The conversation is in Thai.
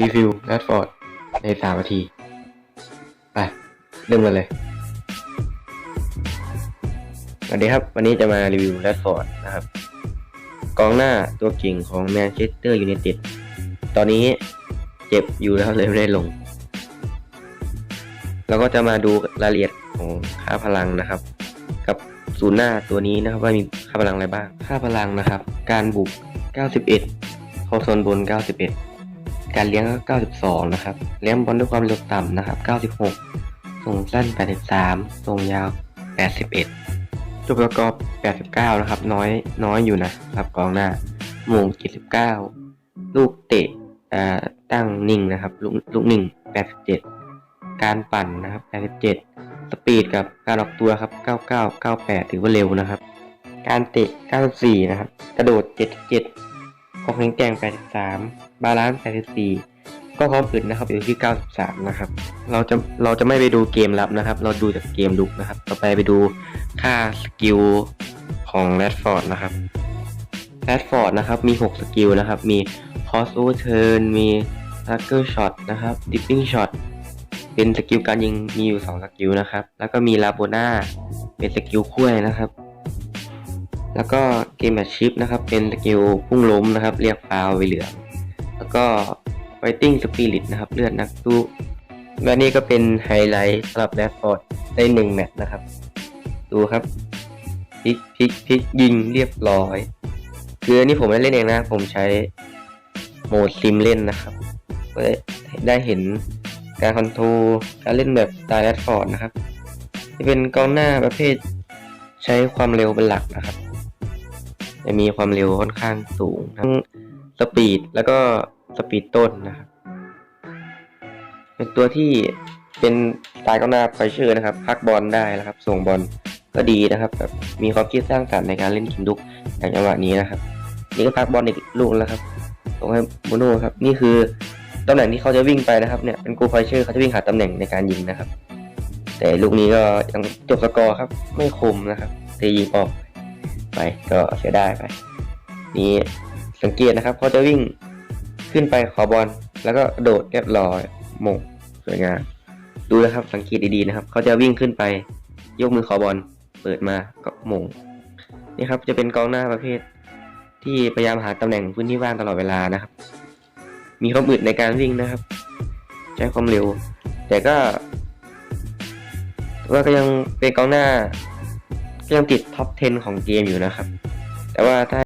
รีวิวแรดฟอร์ดในสามนาที ไปเริ่มกันเลย สวัสดีครับ วันนี้จะมารีวิวแรดฟอร์ดนะครับ กองหน้าตัวเก่งของแมนเชสเตอร์ยูไนเต็ด ตอนนี้เจ็บอยู่แล้วเลยไม่ได้ลง เราก็จะมาดูรายละเอียดของค่าพลังนะครับ กับศูนย์หน้าตัวนี้นะครับว่ามีค่าพลังอะไรบ้าง ค่าพลังนะครับ การบุก 91 เข้าโซนบน 91 การเลี้ยงก็ 92 นะครับ เลี้ยงบอลด้วยความเร็วต่ำนะครับ 96 ส่งสั้น 83 ส่งยาว 81 จุดประกอบ 89 นะครับ น้อยน้อยอยู่นะครับกองหน้าโมง 79 ลูกเตะอ่าตั้งนิ่งนะครับ ลูกลูกหนึ่ง87 การปั่นนะครับ 87 สปีดกับการออกตัวครับ 99 98 ถือว่าเร็วนะครับ การเตะ 94 นะครับ กระโดด 77 ความแข็งแกร่ง 83 บาลานซ์ 84 ก็ความอึดนะครับอยู่ที่ 93 นะครับ เราจะเราจะไม่ไปดูเกมลับนะครับ เราดูจากเกมลุกนะครับ ต่อไปไปดูค่าสกิลของแรดฟอร์ดนะครับแรดฟอร์ดนะครับมี 6 สกิลนะครับ มี cross over turn มี tucker shot นะครับ dipping shot เป็นสกิลการยิงมีอยู่ 2 สกิลนะครับ แล้วก็มีลาโบนาเป็นสกิลคุ้ยนะครับ แล้วก็ มแมทชิปนะครับ เป็นสกิลพุ่งล้มนะครับ เรียกฟาวไปเหลืองแล้วก็ fighting spirit นะครับ เลือดนักสู้และนี่ก็เป็นไฮไลท์สำหรับแรดฟอร์ดได้หนึ่งแมตช์นะครับ ดูครับพลิกพลิกพลิกยิงเรียบร้อย คืออันนี้ผมไม่ได้เล่นเองนะ ผมใช้โหมดซิมเล่นนะครับก็ได้ได้เห็นการคอนโทรลการเล่นแบบสไตล์แรดฟอร์ดนะครับจะเป็นกองหน้าประเภทใช้ความเร็วเป็นหลักนะครับ จะมีความเร็วค่อนข้างสูงทั้งสปีดแล้วก็สปีดต้นนะครับ เป็นตัวที่เป็นสไตล์กองหน้าไฟเชอร์นะครับพักบอลได้นะครับ ส่งบอลก็ดีนะครับแบบมีความคิดสร้างสรรค์ในการเล่นกินลุกอย่างจังหวะนี้นะครับ นี่ก็พักบอลอีกลูกแล้วครับส่งให้บูโน่ครับ นี่คือตำแหน่งที่เขาจะวิ่งไปนะครับเนี่ยเป็นกูไฟเชอร์เขาจะวิ่งหาตำแหน่งในการยิงนะครับ แต่ลูกนี้ก็ยังจบสกอร์ครับ ไม่คมนะครับตียิงออก ไปก็เสียได้ไป นี่สังเกตนะครับเขาจะวิ่งขึ้นไปขอบอลแล้วก็โดดเรียบร้อยมงสวยงามดูนะครับสังเกตดีๆนะครับเขาจะวิ่งขึ้นไป ยกมือขอบอลเปิดมาก็มงนี่ครับจะเป็นกองหน้าประเภท ที่พยายามหาตำแหน่งพื้นที่ว่างตลอดเวลานะครับ มีความอึดในการวิ่งนะครับ ใช้ความเร็ว แต่ก็ว่าก็ยังเป็นกองหน้า ยังติดท็อป 10 ของเกมอยู่นะครับ แต่ว่าถ้า